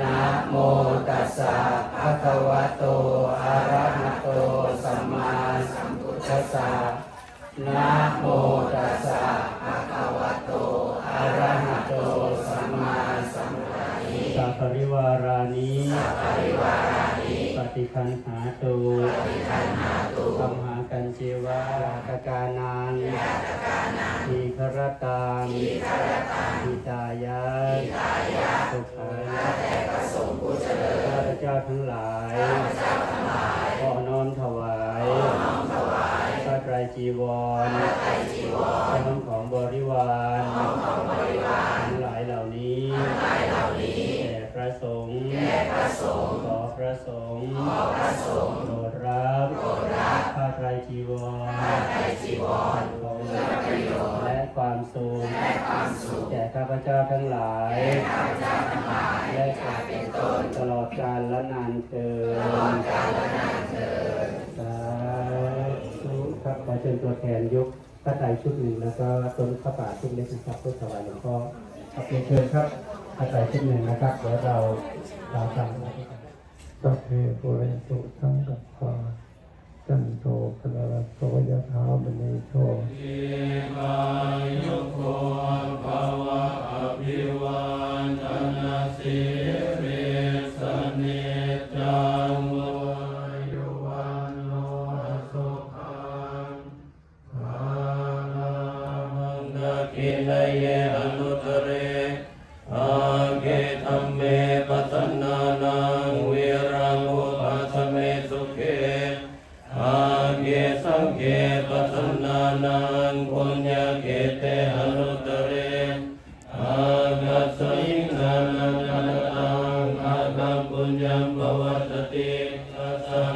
นะโมตัสสะภะคะวะโต อะระหะโต สัมมาสัมพุทธัสสะนะโมตัสสะภะคะวะโต อะระหะโต สัมมาสัมพุทธัสสะสัพปริวารานิปฏิคันหาตุสัมหากันเจวะราตกานังทีครตังทิตายะสุขายะข้าพเจ้าทั้งหลายขอน้อมถวายพระไตรจีวรพร้อมของบริวารทั้งหลายเหล่านี้แด่พระสงฆ์ขอพระสงฆ์โปรดรับผ้าไตรจีวรของและ ความสุขแก่ข้าพเจ้าทั้งหลาย และตลอดกาลและนานเทินสาธุครับขอเชิญตัวแทนยกพระไตรชุดหนึ่งแล้วก็ต้นข้าวป่าชุดเล็กนะครับเพื่อถวายหลวงพ่อครับเรียนเชิญครับพระไตรชุดหนึ่งนะครับเดี๋ยวเราเราทำสัพเพปุเรนตุสังกัปปาจันโทปนรสโสยถามณีโช กินเยอนุตเรอาเกธรรมเมปัสสนานังเวรังอุปัสเมสุเขอาเกสังเกปัสสนานังปุญญาเกเตอนุต